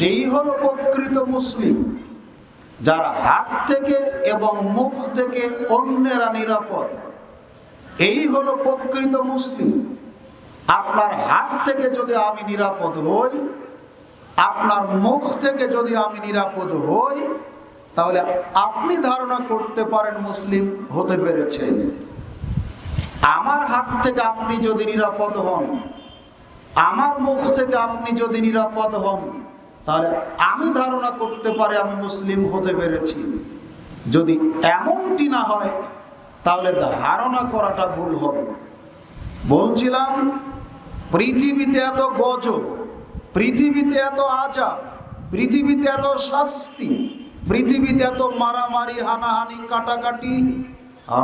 সেই হলো প্রকৃত মুসলিম, যারা হাত থেকে এবং মুখ থেকে অন্যেরা নিরাপদ। এই হলো প্রকৃত মুসলিম। আপনার হাত থেকে যদি আমি নিরাপদ হই, আপনার মুখ থেকে যদি আমি নিরাপদ হই, তাহলে আপনি ধারণা করতে পারেন মুসলিম হতে পেরেছেন। আমার হাত থেকে আপনি যদি নিরাপদ হন, আমার মুখ থেকে আপনি যদি নিরাপদ হন তাহলে আমি ধারণা করতে পারি আমি মুসলিম হতে পেরেছি। যদি এমনটি না হয়, তাহলে ধারণা করাটা ভুল হবে। বলছিলাম, পৃথিবীতে এত গজব, পৃথিবীতে এত আজাব, পৃথিবীতে এত শাস্তি, পৃথিবীতে এত মারামারি, হানাহানি, কাটাকাটি,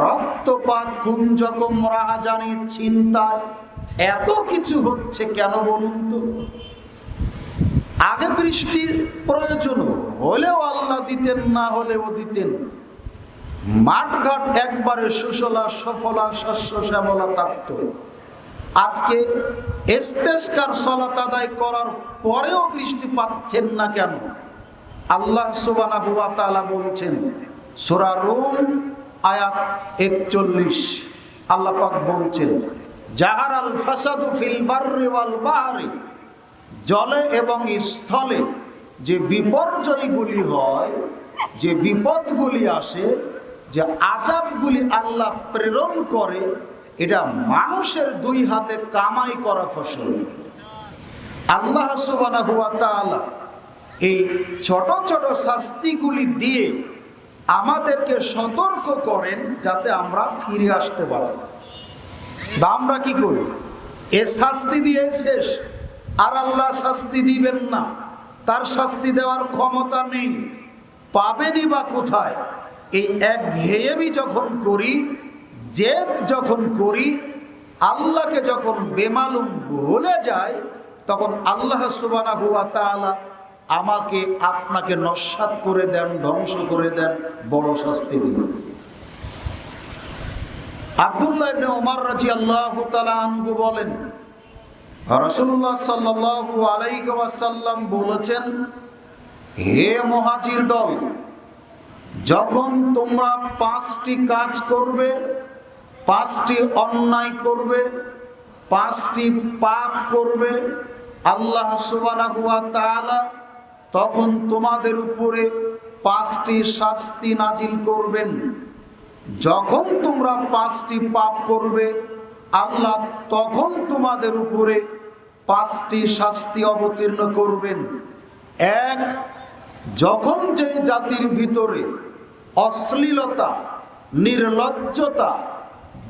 রক্তপাত কুঞ্জকম রাহাজানি চিন্তায় এত কিছু হচ্ছে কেন বলুন তো? আগে বৃষ্টি প্রয়োজন হলেও আল্লাহ দিতেন, না হলেও দিতেন। মাঠঘাট একবারে সুশলা, সফলা, শস্য, শ্যামলা থাকত আজকে এস্তেস্কার সলাত আদায় করার পরেও বৃষ্টি পাচ্ছেন না কেন? আল্লাহ সুবানা হুয়া তালা বলছেন, সোরা রুম, আয়াত একচল্লিশ। আল্লাহ পাক বলছেন জাহার আল ফাসাদু ফিল বাররি ওয়াল বাহারি। জলে এবং স্থলে যে বিপর্যয়গুলি হয়, যে বিপদগুলি আসে, যে আজাবগুলি আল্লাহ প্রেরণ করে, এটা মানুষের দুই হাতে কামাই করা ফসল। আল্লাহ তাআলা এই ছোট ছোট শাস্তিগুলি দিয়ে আমাদেরকে সতর্ক করেন যাতে আমরা ফিরে আসতে পারি। আমরা কি করি? এ শাস্তি দিয়ে শেষ। আর আল্লাহ শাস্তি দিবেন না। তার শাস্তি দেওয়ার ক্ষমতা নেই। পাবেনি বা কোথায়? এই এক ঘেয়েবি যখন করি, জেদ যখন করি, আল্লাহকে যখন বেমালুম ভুলে যায় তখন আল্লাহ সুবানা হুয়া তাআলা আমাকে, আপনাকে নস্বাত করে দেন, ধ্বংস করে দেন, বড় শাস্তি দিয়ে। আব্দুল্লাহ ওমর রাদিয়াল্লাহু তাআলা আনহু বলেন রাসূলুল্লাহ সাল্লাল্লাহু আলাইহি বলেছেন, হে মুহাজির দল, যখন তোমরা পাঁচটি কাজ করবে, পাঁচটি অন্যায় করবে, পাঁচটি পাপ করবে, আল্লাহ সুবহানাহু ওয়া তাআলা তখন তোমাদের উপরে পাঁচটি শাস্তি নাজিল করবেন। যখন তোমরা পাঁচটি পাপ করবে, আল্লাহ তখন তোমাদের উপরে পাঁচটি শাস্তি অবতীর্ণ করবেন। এক, যখন যে জাতির ভিতরে অশ্লীলতা, নির্লজ্জতা,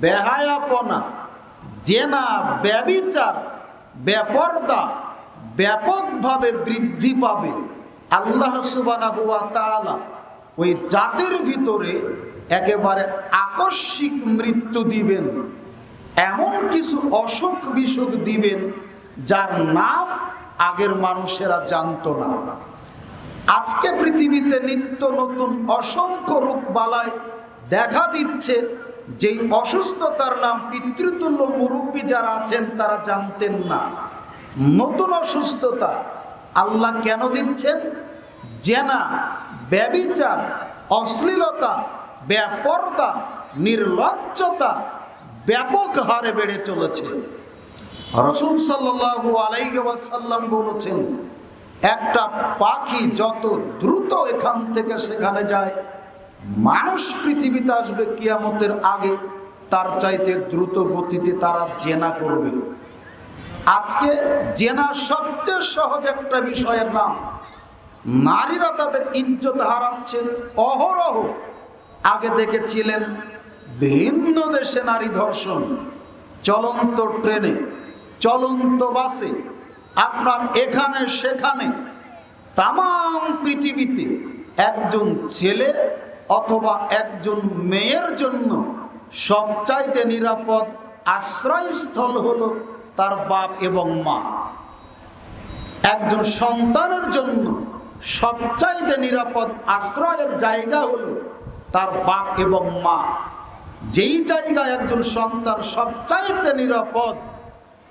বেহায়াপনা, জেনা, ব্যবিচার ব্যাপরদা ব্যাপকভাবে বৃদ্ধি পাবে, আল্লাহ সুবানা হুয়া তাআলা ওই জাতির ভিতরে একেবারে আকস্মিক মৃত্যু দিবেন, এমন কিছু অসুখ বিসুখ দিবেন যার নাম আগের মানুষেরা জানতো না। আজকে পৃথিবীতে নিত্য নতুন অসংখ্য রূপ বালায় দেখা দিচ্ছে। যেই অসুস্থতার নাম পিতৃতুল্য মুরব্বী যারা আছেন, তারা জানতেন না। নতুন অসুস্থতা আল্লাহ কেন দিচ্ছেন? জেনা, ব্যবিচার, অশ্লীলতা, ব্যাপরতা, নির্লজ্জতা ব্যাপক হারে বেড়ে চলেছে। রসুল সাল্লাল্লাহু আলাইহি ওয়াসাল্লাম বলেছেন, একটা পাখি যত দ্রুত এখান থেকে সেখানে যায়, মানুষ পৃথিবীতে আসবে কিয়ামতের আগে, তার চাইতে দ্রুত গতিতে তারা জেনা করবে। আজকে জেনা সবচেয়ে সহজ একটা বিষয়ের নাম, নারীরা তাদের ইজ্জত হারাচ্ছে অহরহ। আগে দেখেছিলেন, ভিন্ন দেশে নারী ধর্ষণ, চলন্ত ট্রেনে চলন্ত বাসে, আপনার এখানে সেখানে তাম পৃথিবীতে একজন ছেলে অথবা একজন মেয়ের জন্য সবচাইতে নিরাপদ আশ্রয়স্থল হল তার বাপ এবং মা। একজন সন্তানের জন্য সবচাইতে নিরাপদ আশ্রয়ের জায়গা হলো তার বাপ এবং মা। যেই জায়গায় একজন সন্তান সবচাইতে নিরাপদ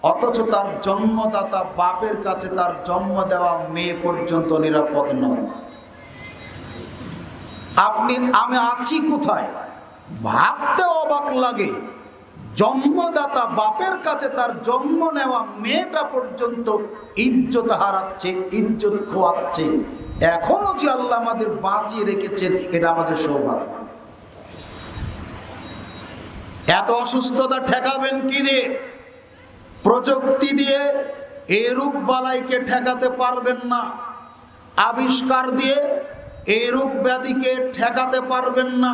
অথচ তার জন্মদাতা বাপের কাছে তার জন্ম দেওয়া মেয়ে পর্যন্ত নিরাপদ নয়। আপনি, আমি আছি কোথায়? ভাবতে অবাক লাগে। জন্মদাতা বাপের কাছে তার জন্ম নেওয়া মেয়েটা পর্যন্ত ইজ্জত হারাচ্ছে, ইজ্জত খোয়াচ্ছে। এখনও যে আল্লাহ আমাদের বাঁচিয়ে রেখেছেন, এটা আমাদের সৌভাগ্য। এত অসুস্থতা ঠেকাবেন কি দিয়ে প্রযুক্তি দিয়ে এই রূপ বালাইকে ঠেকাতে পারবেন না। আবিষ্কার দিয়ে এই রূপ ব্যাধিকে ঠেকাতে পারবেন না।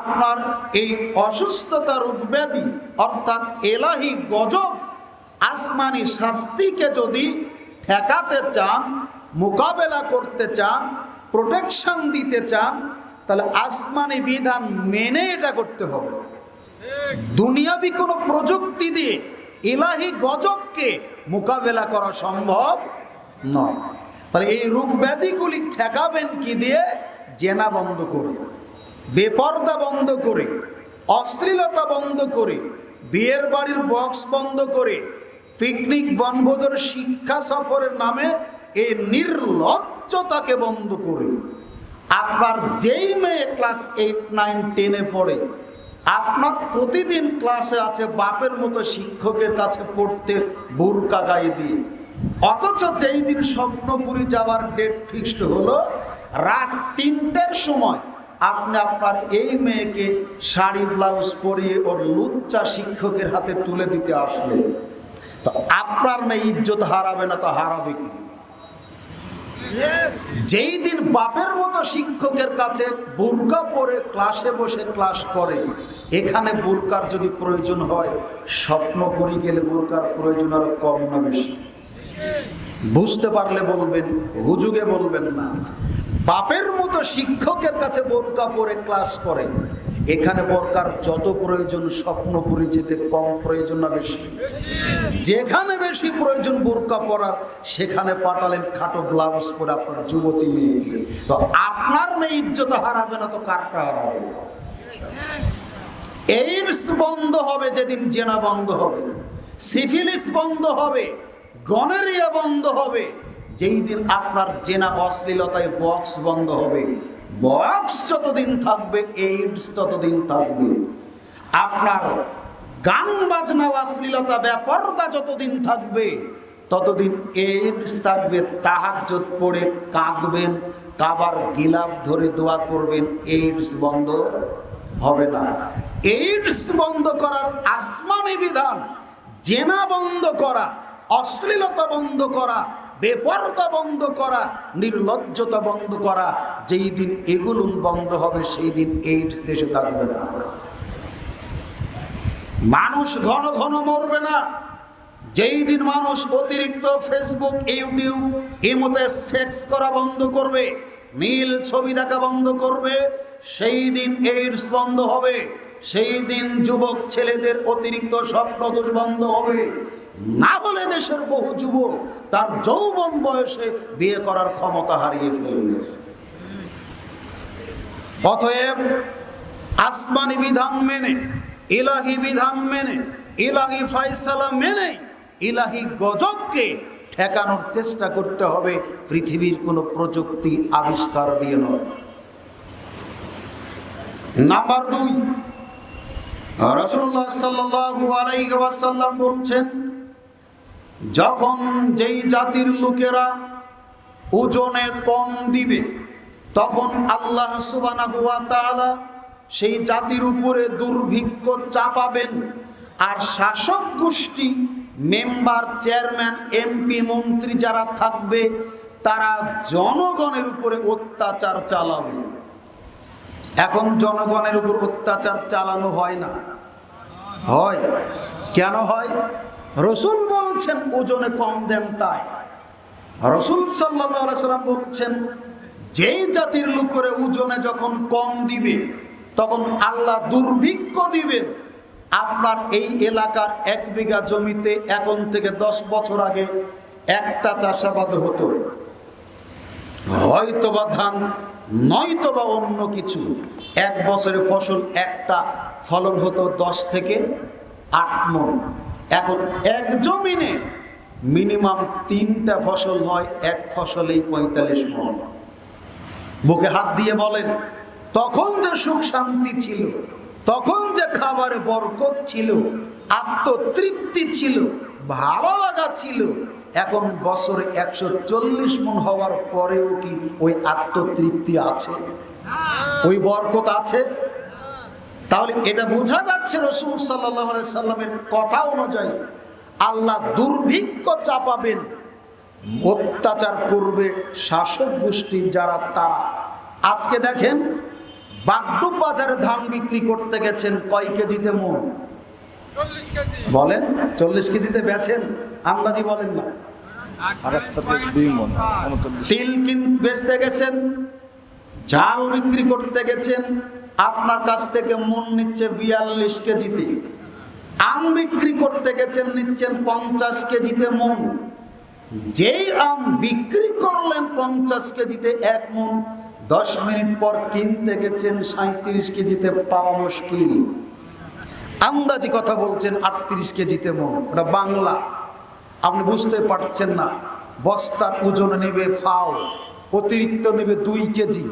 আপনার এই অসুস্থতা রূপ ব্যাধি অর্থাৎ এলাহি গজব, আসমানি শাস্তিকে যদি ঠেকাতে চান, মোকাবেলা করতে চান, প্রোটেকশন দিতে চান, তাহলে আসমানি বিধান মেনে এটা করতে হবে। দুনিয়াবি কোনো প্রযুক্তি দিয়ে ইলাহি গজবকে মোকাবেলা করা সম্ভব নয়। তাহলে এই রোগ ব্যাধিগুলি ঠেকাবেন কি দিয়ে? জেনা বন্ধ করে, বেপর্দা বন্ধ করে, অশ্লীলতা বন্ধ করে, বিয়ের বাড়ির বক্স বন্ধ করে, পিকনিক বনভোজন শিক্ষা সফরের নামে এই নির্লজ্জতাকে বন্ধ করে। আপনার যেই মেয়ে ক্লাস এইট, নাইন, টেনে পড়ে আপনার প্রতিদিন ক্লাসে আছে বাপের মতো শিক্ষকের কাছে পড়তে বোরকা গায়ে দিয়ে। অথচ যেই দিন স্বপ্নপুরী যাওয়ার ডেট ফিক্সড হলো, রাত তিনটের সময় আপনি আপনার এই মেয়েকে শাড়ি ব্লাউজ পরিয়ে ওর লুচ্চা শিক্ষকের হাতে তুলে দিতে আসলেন। তো আপনার মেয়ে ইজ্জত হারাবে না তো হারাবে কি? যেই দিন বাপের মতো শিক্ষকের কাছে বোরকা পরে ক্লাসে বসে ক্লাস করে, এখানে বোরকার যদি প্রয়োজন হয়, স্বপ্ন করি গেলে বোরকার প্রয়োজন আরও কম না বেশি। বুঝতে পারলে বলবেন, হুজুগে বলবেন না। বাপের মতো শিক্ষকের কাছে বোরকা পরে ক্লাস করে এখানে বোরকার যত প্রয়োজন স্বপ্নপুরি যেতে কম প্রয়োজন না বেশি। যেখানে বেশি প্রয়োজন বোরকা পরার, সেখানে পাঠালেন খাটো ব্লাউজ পরে আপনার যুবতী মেয়েকে। তো আপনার মেয়ে ইজ্জত হারাবে না তো কারটা হারাবে? এইডস বন্ধ হবে যেদিন জেনা বন্ধ হবে, সিফিলিস বন্ধ হবে, গনেরিয়া বন্ধ হবে, যেই দিন আপনার জেনা অশ্লীলতায় বক্স বন্ধ হবে বক্স যতদিন থাকবে এইডস ততদিন থাকবে। আপনার গান বাজনা অশ্লীলতা ব্যাপারটা যতদিন থাকবে, ততদিন এইডস থাকবে তাহার তাহাজ্জত পড়ে কাঁদবেন, কাবার গিলাপ ধরে দোয়া করবেন এইডস বন্ধ হবে না। এইডস বন্ধ করার আসমানি বিধান, জেনা বন্ধ করা, অশ্লীলতা বন্ধ করা বেপরতা বন্ধ করা, নির্লজ্জতা বন্ধ করা, যেই দিন এগুলো বন্ধ হবে, সেই দিন এইডস দেশে থাকবে না। মানুষ ঘন ঘন মরবে না। যেই দিন মানুষ অতিরিক্ত ফেসবুক ইউটিউব ইমোতে সেক্স করা বন্ধ করবে, নীল ছবি দেখা বন্ধ করবে, সেই দিন এইডস বন্ধ হবে, সেই দিন যুবক ছেলেদের অতিরিক্ত স্বপ্নদোষ বন্ধ হবে। না হলে দেশের বহু যুবক তার যৌবন বয়সে বিয়ে করার ক্ষমতা হারিয়ে ফেলবে অতএব আসমানি বিধান মেনে, ইলাহি বিধান মেনে, ইলাহি ফাইসালা মেনে, ইলাহি গজবকে ঠেকানোর চেষ্টা করতে হবে, পৃথিবীর কোনো প্রযুক্তি আবিষ্কার দিয়ে নয়। নাম্বার দুই রসুল্লাহ সাল্লাল্লাহু আলাইহি ওয়াসাল্লাম বলছেন যখন যেই জাতির লোকেরা ওজনে কম দিবে, তখন আল্লাহ তাআলা সেই জাতির উপরে দুর্ভিক্ষ চাপাবেন। আর শাসক গোষ্ঠী, মেম্বার, চেয়ারম্যান, এমপি, মন্ত্রী যারা থাকবে, তারা জনগণের উপরে অত্যাচার চালাবে। এখন জনগণের উপর অত্যাচার চালানো হয় না। হয়। কেন হয়? রসুল বলছেন, ওজনে কম দেন তাই। রসুল সাল্লাম বলছেন, যেই জাতির লোকের ওজনে যখন কম দিবে, তখন আল্লাহ দুর্ভিক্ষ দিবেন। আপনার এই এলাকার এক বিঘা জমিতে এখন থেকে দশ বছর আগে একটা চাষাবাদ হতো। হয়তোবা ধান, নয়তোবা অন্য কিছু। এক বছরে ফসল একটা, ফলন হতো দশ থেকে আট মন। এখন এক জমিনে মিনিমাম তিনটা ফসল হয়, এক ফসলেই পঁয়তাল্লিশ মন। বুকে হাত দিয়ে বলেন, তখন যে সুখ শান্তি ছিল, তখন যে খাবারে বরকত ছিল, আত্মতৃপ্তি ছিল, ভালো লাগা ছিল, এখন বছরে একশো চল্লিশ মন হওয়ার পরেও কি ওই আত্মতৃপ্তি আছে? ওই বরকত আছে? তাহলে এটা বোঝা যাচ্ছে রসুল সাল্লাহ সাল্লামের কথা অনুযায়ী আল্লাহ দুর্ভিক্ষ চাপাবেন অত্যাচার করবে শাসক গোষ্ঠী যারা তারা। আজকে দেখেন বাগডুব বাজারে ধান বিক্রি করতে গেছেন কয় কেজিতে মন? বলেন চল্লিশ কেজিতে বেচেন? আন্দাজি বলেন না। তিল কিন বেচতে গেছেন ঝাল বিক্রি করতে গেছেন আপনার কাছ থেকে মন নিচ্ছে বিয়াল্লিশ কেজিতে। আম বিক্রি করতে গেছেন, নিচ্ছেন পঞ্চাশ কেজিতে মন। যেই আম বিক্রি করলেন পঞ্চাশ কেজিতে এক মন, দশ মিনিট পর কিনতে গেছেন সাঁত্রিশ কেজিতে পাওয়া মুশকিল। আন্দাজি কথা বলছেন আটত্রিশ কেজিতে মন। ওটা বাংলা। আপনি বুঝতে পারছেন না। বস্তার ওজন নেবে ফাও অতিরিক্ত নেবে দুই কেজি।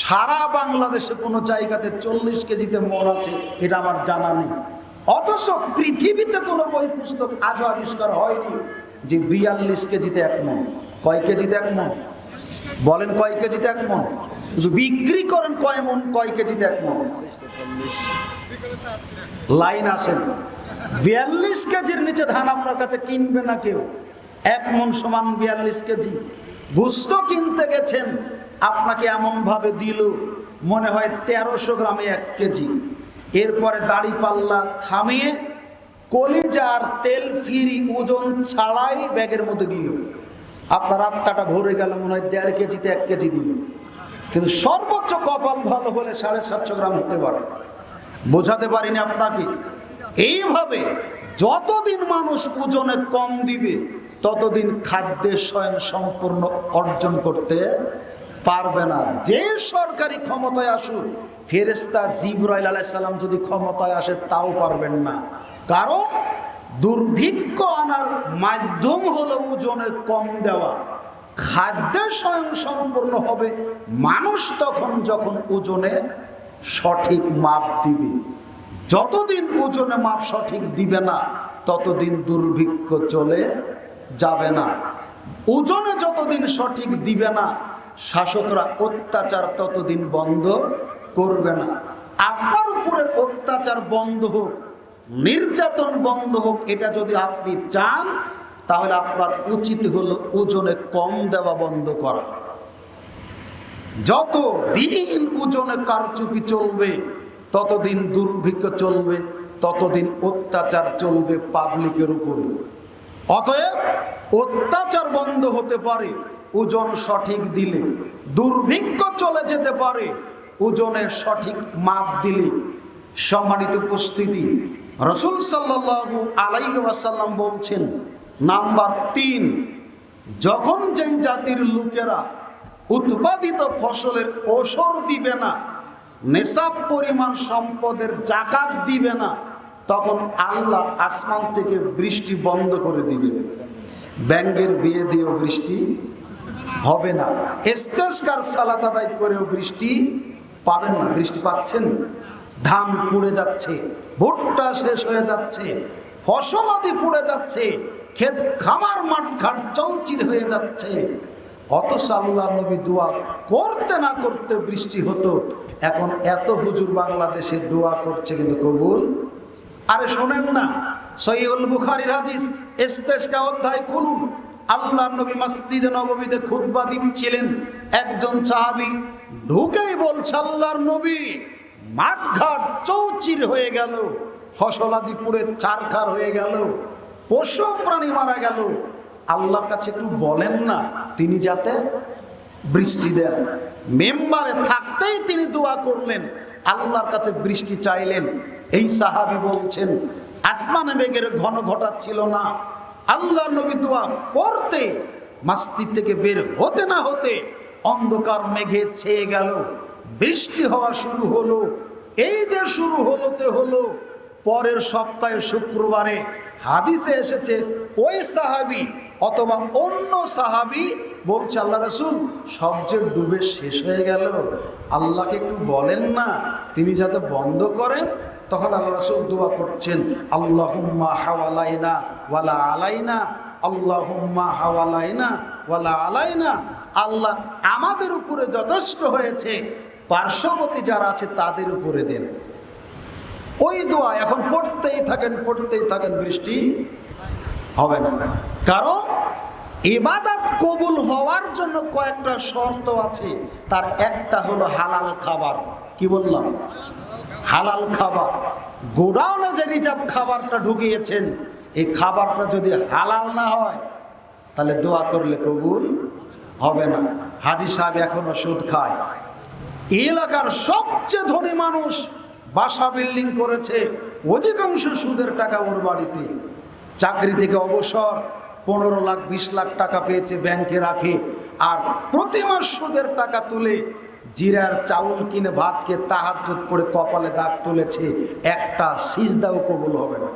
সারা বাংলাদেশে কোনো জায়গাতে চল্লিশ কেজিতে মন আছে, এটা আমার জানা নেই। অথচ পৃথিবীতে কোনো বই পুস্তক আজও আবিষ্কার হয়নি যে বিয়াল্লিশ কেজিতে এক মন কয় কেজিতে এক মন বলেন কয় কেজিতে এক মন বিক্রি করেন কয় মন, কয় কেজিতে এক মন লাইন আসেন। বিয়াল্লিশ কেজির নিচে ধান আপনার কাছে কিনবে না কেউ? এক মন সমান বিয়াল্লিশ কেজি। বুঝতো কিনতে গেছেন। আপনাকে এমন ভাবে দিল, মনে হয় তেরোশো গ্রামে এক কেজি। এরপরে দাড়ি পাল্লা থামিয়ে কলিজার তেল ফিরি ওজন ছাড়াই ব্যাগের মধ্যে দিল। আপনার আত্মাটা ভরে গেল, মনে হয় দেড় কেজিতে এক কেজি দিল। কিন্তু সর্বোচ্চ কপাল ভালো হলে সাড়ে সাতশো গ্রাম হতে পারে। বোঝাতে পারিনি আপনাকে। এইভাবে যতদিন মানুষ ওজনে কম দিবে, ততদিন খাদ্যের স্বয়ং সম্পূর্ণ অর্জন করতে পারবে না। যে সরকারি ক্ষমতায় আসুক ফেরেস্তা জিব্রাইল আলাইসাল্লাম যদি ক্ষমতায় আসে, তাও পারবেন না। কারণ দুর্ভিক্ষ আনার মাধ্যম হলো ওজনে কম দেওয়া। খাদ্যে স্বয়ং সম্পূর্ণ হবে। মানুষ তখন যখন ওজনে সঠিক মাপ দিবে, যতদিন ওজনে মাপ সঠিক দিবে না, ততদিন দুর্ভিক্ষ চলে যাবে না। ওজনে যতদিন সঠিক দিবে না শাসকরা অত্যাচার ততদিন বন্ধ করবে না। আপনার উপরে অত্যাচার বন্ধ হোক, নির্যাতন বন্ধ হোক, এটা যদি আপনি চান, তাহলে আপনার উচিত হলো ওজনে কম দেওয়া বন্ধ করা। যত দিন ওজনে কারচুপি চলবে, ততদিন দুর্ভিক্ষ চলবে, ততদিন অত্যাচার চলবে পাবলিকের উপরে। অতএব অত্যাচার বন্ধ হতে পারে ওজন সঠিক দিলে দুর্ভিক্ষ চলে যেতে পারে ওজনের সঠিক মাপ দিলে। সম্মানিত উপস্থিতি, রসুল সাল্লাল্লাহু আলাইহি ওয়াসাল্লাম বলছেন, নাম্বার তিন, যখন যেই জাতির লোকেরা উৎপাদিত ফসলের ওসর দিবে না নেশাব পরিমাণ সম্পদের জাকাত দিবে না, তখন আল্লাহ আসমান থেকে বৃষ্টি বন্ধ করে দিবে ব্যাঙ্গের বিয়ে দিয়েও বৃষ্টি হবে না। এস্তেস্কার সালাত আদায় করেও বৃষ্টি পাবেন না। বৃষ্টি পাচ্ছেন? ধান পুড়ে যাচ্ছে, ভুট্টা শেষ হয়ে যাচ্ছে, ফসল আদি পুড়ে যাচ্ছে, ক্ষেত খামার মাঠ ঘাট চৌচির হয়ে যাচ্ছে। অথচ আল্লাহ নবী দোয়া করতে না করতে বৃষ্টি হতো। এখন এত হুজুর বাংলাদেশে দোয়া করছে কিন্তু কবুল? আরে শোনেন না সৈয়ুল বুখারির হাদিস ইস্তেস্কা অধ্যায় খুলুন আল্লাহ নবী মসজিদে নববীতে খুতবা দিচ্ছিলেন। একজন সাহাবী ঢুকেই বলছে, আল্লাহর নবী, মাঠঘাট চৌচির হয়ে গেল ফসলাদি পুড়ে চারখার হয়ে গেল, পশু প্রাণী মারা গেল। আল্লাহর কাছে একটু বলেন না, তিনি যাতে বৃষ্টি দেন। মেম্বারে থাকতেই তিনি দোয়া করলেন। আল্লাহর কাছে বৃষ্টি চাইলেন। এই সাহাবি বলছেন, আসমানে বেগের ঘন ঘটাচ্ছিল না আল্লাহ নবী দোয়া করতে মাস্তি থেকে বের হতে না হতে অন্ধকার মেঘে ছেয়ে গেল, বৃষ্টি হওয়া শুরু হলো, এই যে শুরু হলোতে হলো, পরের সপ্তাহে শুক্রবারে হাদিসে এসেছে, ওই সাহাবি অথবা অন্য সাহাবি বলছে, আল্লাহ রসুল সবচেয়ে ডুবে শেষ হয়ে গেল, আল্লাহকে একটু বলেন না, তিনি যাতে বন্ধ করেন তখন আল্লাহ রসুল দোয়া করছেন, আল্লাহুম্মা হাওয়ালাইনা ওয়ালা আলাইনা, আল্লাহুম্মা হাওয়ালাইনা ওয়ালা আলাইনা। আল্লাহ আমাদের উপরে যথেষ্ট হয়েছে, পার্শ্ববর্তী যারা আছে তাদের উপরে দেন। ওই দোয়া এখন পড়তেই থাকেন পড়তেই থাকেন, বৃষ্টি হবে না। কারণ ইবাদত কবুল হওয়ার জন্য কয়েকটা শর্ত আছে, তার একটা হলো হালাল খাবার। কি বললাম? হালাল খাবার। গোডাউনে যে রিজার্ভ খাবারটা ঢুকিয়েছেন, এই খাবারটা যদি হালাল না হয়, তাহলে দোয়া করলে কবুল হবে না। হাজি সাহেব এখনও সুদ খায়। এলাকার সবচেয়ে ধনী মানুষ বাসা বিল্ডিং করেছে, অধিকাংশ সুদের টাকা ওর বাড়িতে। চাকরি থেকে অবসর, পনেরো লাখ, বিশ লাখ টাকা পেয়েছে ব্যাংকে রাখে, আর প্রতি মাস সুদের টাকা তুলে জিরার চাউল কিনে ভাতকে তাহাজ্জুদ করে কপালে দাগ তুলেছে, একটা সিজদাও কবুল হবে না।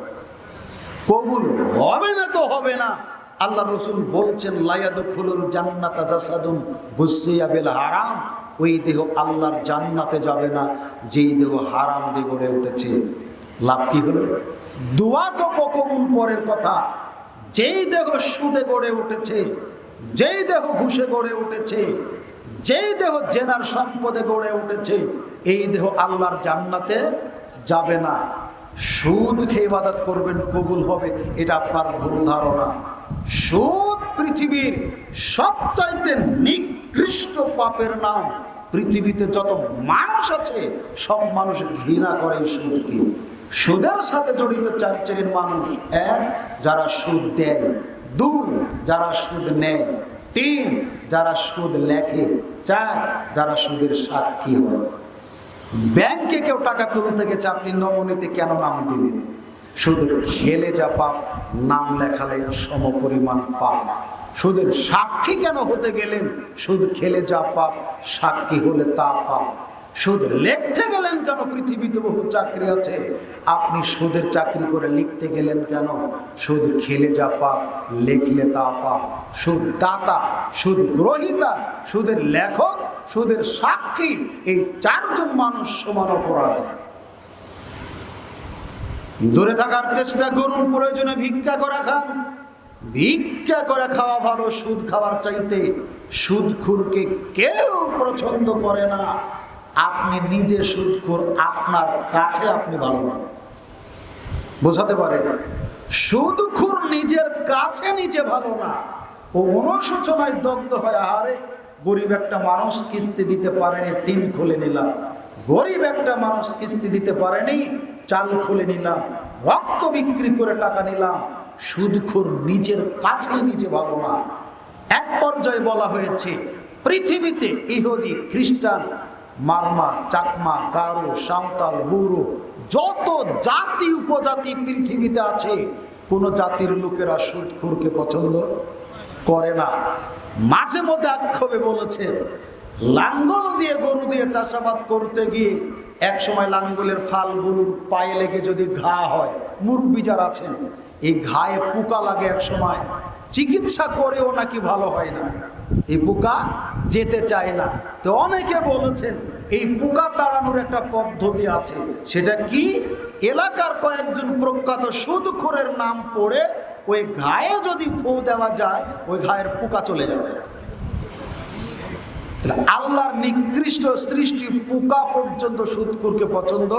কবুল হবে না তো হবে না। আল্লাহ রসুল বলছেন লায়াদুল জান্নাতা জাসাদুন বুসিয়া বিল হারাম। ওই দেহ আল্লাহর জান্নাতে যাবে না, যেই দেহ হারাম দিয়ে গড়ে উঠেছে। লাভ কি হলো? দোয়া তো কবুল পরের কথা। যেই দেহ সুদে গড়ে উঠেছে, যেই দেহ ঘুষে গড়ে উঠেছে যেই দেহ জেনার সম্পদে গড়ে উঠেছে, এই দেহ আল্লাহর জান্নাতে যাবে না। সুদ খেয়ে ইবাদত করবেন, কবুল হবে, এটা আপনার ভুল ধারণা। সুদ পৃথিবীর সবচাইতে নিকৃষ্ট পাপের নাম। পৃথিবীতে যত মানুষ আছে, সব মানুষ ঘৃণা করে সুদকে। সুদের সাথে জড়িত চার শ্রেণির মানুষ, এক, যারা সুদ দেয়, দুই, যারা সুদ নেয়, তিন যারা সুদ লেখে চার যারা সুদের সাক্ষী হয়। ব্যাংকে কেউ টাকা তুলতে গেছে, আপনি নমনীতে কেন নাম দিলেন? শুধু খেলে যা পাপ, নাম লেখালে সম পরিমাণ পাপ। সুদের সাক্ষী কেন হতে গেলেন? শুধু খেলে যা পাপ, সাক্ষী হলে তা পাপ। সুদ লিখতে গেলেন কেন? পৃথিবীতে বহু চাকরি আছে। আপনি সুদের চাকরি করে লিখতে গেলেন কেন? সুদ খেলে যা পাপ, লিখলে তা পাপ। সুদ দাতা, সুদ গ্রহিতা, সুদের লেখক, সুদের সাক্ষী, এই চারজন মানুষ সমান অপরাধ। দূরে থাকার চেষ্টা করুন, প্রয়োজনে ভিক্ষা করে খান। ভিক্ষা করে খাওয়া ভালো, সুদ খাওয়ার চাইতে সুদ খুরকে কেউ পছন্দ করে না। আপনি নিজে সুদখুর আপনার কাছে আপনি ভালো না। বোঝাতে পারে না। সুদখুর নিজের কাছে নিজে ভালো না। ও অনুশোচনায় দগ্ধ হয়, আহারে, গরিব একটা মানুষ কিস্তি দিতে পারেনি, টিন খুলে নিলাম। গরিব একটা মানুষ কিস্তি দিতে পারেনি, চাল খুলে নিলাম, রক্ত বিক্রি করে টাকা নিলাম। সুদখোর নিজের কাছে নিজে ভালো না। এক পর্যায়ে বলা হয়েছে, পৃথিবীতে ইহুদি, খ্রিস্টান মারমা, চাকমা, গারো, সাঁওতাল বুড়ো যত জাতি উপজাতি পৃথিবীতে আছে, কোন জাতির লোকেরা সুদখোরকে পছন্দ করে না। মাঝে মধ্যে আক্ষেপে বলেছেন লাঙ্গল দিয়ে গরু দিয়ে চাষাবাদ করতে গিয়ে এক সময় লাঙ্গলের ফাল গরুর পায়ে লেগে যদি ঘা হয়, মুরব্বী যারা আছেন, এই ঘায়ে পোকা লাগে এক সময় চিকিৎসা করেও নাকি ভালো হয় না। এই পোকা যেতে চায় না। তো অনেকে বলেছেন, এই পোকা তাড়ানোর একটা পদ্ধতি আছে। সেটা কি? এলাকার কয়েকজন প্রখ্যাত সুদখোরের নাম পড়ে ওই ঘায়ে যদি ফু দেওয়া যায়, ওই ঘায়ের পোকা চলে যাবে। আল্লাহর নিকৃষ্ট সৃষ্টি পোকা পর্যন্ত সুদখুরকে পছন্দ?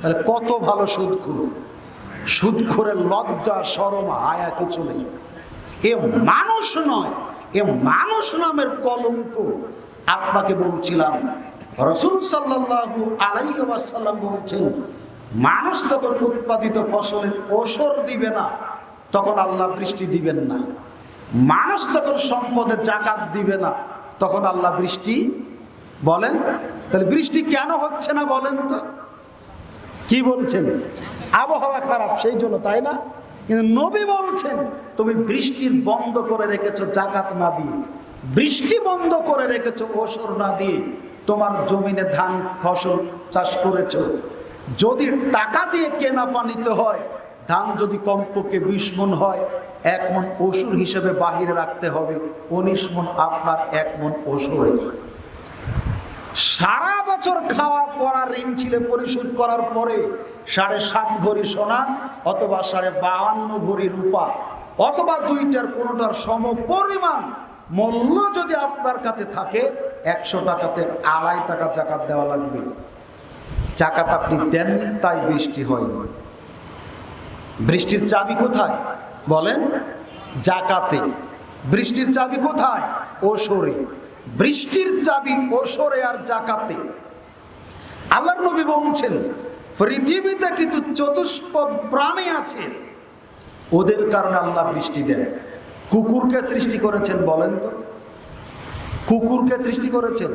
তাহলে কত ভালো সুদখুর? সুদখুরের লজ্জা, সরম আয়া কিছু নেই। এ মানুষ নয় এ মানুষ নামের কলঙ্ক আপনাকে বলছিলাম। রসুল সাল্লাল্লাহু আলাইহি ওয়াসাল্লাম বলছেন, মানুষ তখন উৎপাদিত ফসলের ওসর দিবে না, তখন আল্লাহ বৃষ্টি দিবেন না। মানুষ তখন সম্পদের জাকাত দিবে না, তখন আল্লাহ বৃষ্টি বলেন। তাহলে বৃষ্টি কেন হচ্ছে না বলেন তো? কি বলছেন? আবহাওয়া খারাপ, সেই জন্য তাই না? কিন্তু নবী বলছেন, তুমি বৃষ্টির বন্ধ করে রেখেছো জাকাত না দিয়ে। বৃষ্টি বন্ধ করে রেখেছো ওসর না দিয়ে। তোমার জমিনে ধান, ফসল চাষ করেছ। যদি টাকা দিয়ে কেনা পানিতে হয়, ধান যদি কমপক্ষে বিশ মন হয়, এক মন ওষুর হিসেবে বাহিরে রাখতে হবে। উনিশ মন আপনার, এক মন ওষুরে সারা বছর খাওয়া পড়া ঋণ ছিল পরিশোধ করার পরে সাড়ে সাত ভরি সোনা অথবা সাড়ে বাহান্ন ভরি রূপা অথবা দুইটার কোনোটার সম পরিমাণ মূল্য যদি আপনার কাছে থাকে, একশো টাকাতে আড়াই টাকা জাকাত দেওয়া লাগবে। জাকাত আপনি দেননি, তাই বৃষ্টি হয়নি। বৃষ্টির চাবি কোথায়? বলেন, জাকাতে। বৃষ্টির চাবি কোথায়? ওসরে বৃষ্টির চাবি ওসরে আর জাকাতে আল্লাহর নবী বলছেন, পৃথিবীতে কিন্তু চতুষ্পদ প্রাণী আছে। ওদের কারণে আল্লাহ বৃষ্টি দেন। কুকুরকে সৃষ্টি করেছেন বলেন তো? কুকুরকে সৃষ্টি করেছেন?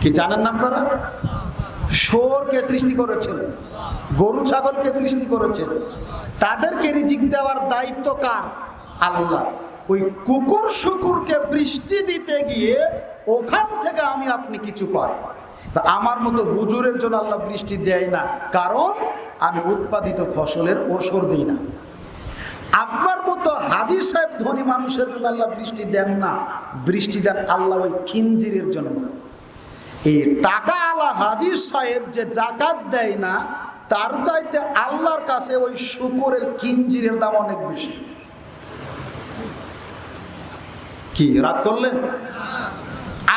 কি জানেন না আপনারা? শোরকে সৃষ্টি করেছেন? গরু ছাগলকে সৃষ্টি করেছেন? তাদেরকে রিজিক দেওয়ার দায়িত্ব কার? আল্লাহ। ওই কুকুর শুকুরকে বৃষ্টি দিতে গিয়ে ওখান থেকে আমি আপনি কিছু পাই। তা আমার মতো হুজুরের জন্য আল্লাহ বৃষ্টি দেয় না। কারণ আমি উৎপাদিত ফসলের ওষর দিই না। আপনার মতো হাজি সাহেব ধনী মানুষের জন্য আল্লাহ বৃষ্টি দেন না। বৃষ্টি দেন আল্লাহ ওই খিঞ্জিরের জন্য। এই টাকা আলা হাজি সাহেব যে জাকাত দেয় না, তার চাইতে আল্লাহর কাছে ওই শুকুরের কিঞ্জিরের দাম অনেক বেশি। কি, রাগ করলেন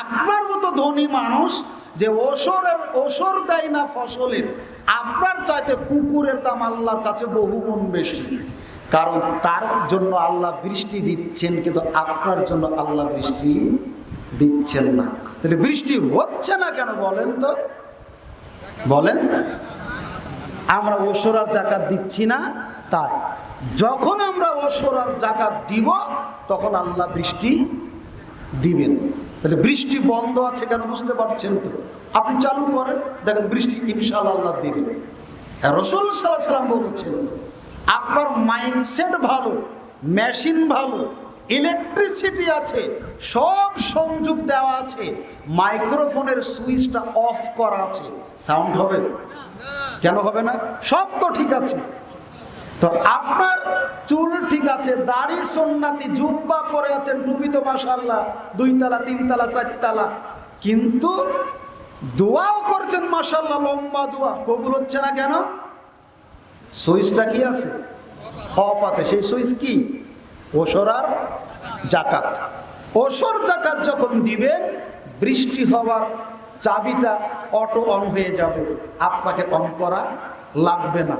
আপনার মতো ধনী মানুষ যে ওসরের, ওসর দেয় না ফসলের, আপনার চাইতে কুকুরের দাম আল্লাহর কাছে বহুগুণ বেশি। কারণ তার জন্য আল্লাহ বৃষ্টি দিচ্ছেন, কিন্তু আপনার জন্য আল্লাহ বৃষ্টি দিচ্ছেন না। তাহলে বৃষ্টি হচ্ছে না কেন বলেন তো? বলেন। আমরা ওসরার জাকাত দিচ্ছি না, তাই। যখন আমরা অসরার জাকাত দিব, তখন আল্লাহ বৃষ্টি দিবেন। তাহলে বৃষ্টি বন্ধ আছে কেন বুঝতে পারছেন তো? আপনি চালু করেন, দেখেন বৃষ্টি ইনশাল্লাহ আল্লাহ দিবেন। রসুল সাল্লাহ সাল্লাম বলেছেন, আপনার মাইন্ডসেট ভালো মেশিন ভালো ইলেকট্রিসিটি আছে, সব সংযোগ দেওয়া আছে মাইক্রোফোনের সুইচটা অফ করা আছে। সাউন্ড হবে? কেন হবে না? সব তো ঠিক আছে। তো আপনার চুল ঠিক আছে, দাড়ি সোননাতি, জুব্বা পরে আছেন টুপি তো মাসাল্লাহ দুই তালা তিন তালা চার তালা কিন্তু দোয়াও করছেন মাসাল্লাহ লম্বা দোয়া। কবুল হচ্ছে না কেন? সুইচটা কি আছে? অফ আছে। সেই সুইচ কি? ওসরার জাকাত। ওসর জাকাত যখন দিবেন, বৃষ্টি হওয়ার চাবিটা অটো অন হয়ে যাবে। আপনাকে অন করা লাগবে না।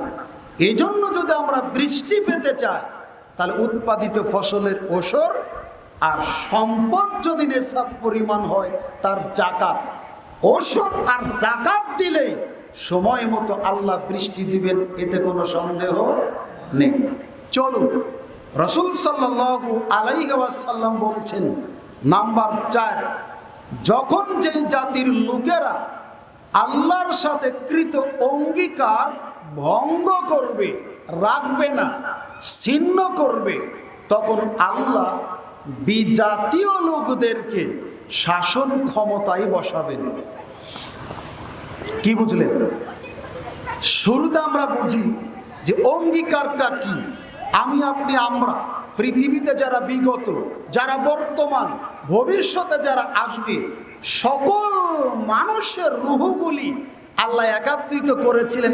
এই জন্য যদি আমরা বৃষ্টি পেতে চাই, তাহলে উৎপাদিত ফসলের ওসর আর সম্পদ যদি নেশাব পরিমাণ হয়, তার জাকাত। ওসর আর জাকাত দিলে সময় মতো আল্লাহ বৃষ্টি দিবেন, এতে কোনো সন্দেহ নেই। চলুন, রসুল সাল্লাহু আলাইসাল্লাম বলছেন, নাম্বার চার, যখন যেই জাতির লোকেরা আল্লাহর সাথে কৃত অঙ্গীকার ভঙ্গ করবে, রাখবে না, ছিন্ন করবে, তখন আল্লাহ বিজাতীয় লোকদেরকে শাসন ক্ষমতায় বসাবেন। কি বুঝলেন? শুরুতে আমরা বুঝি যে অঙ্গীকারটা কি? আমি, আপনি, আমরা, পৃথিবীতে যারা বিগত, যারা বর্তমান, ভবিষ্যতে যারা আসবে, সকল মানুষের রুহুগুলি আল্লাহ একাত্রিত করেছিলেন।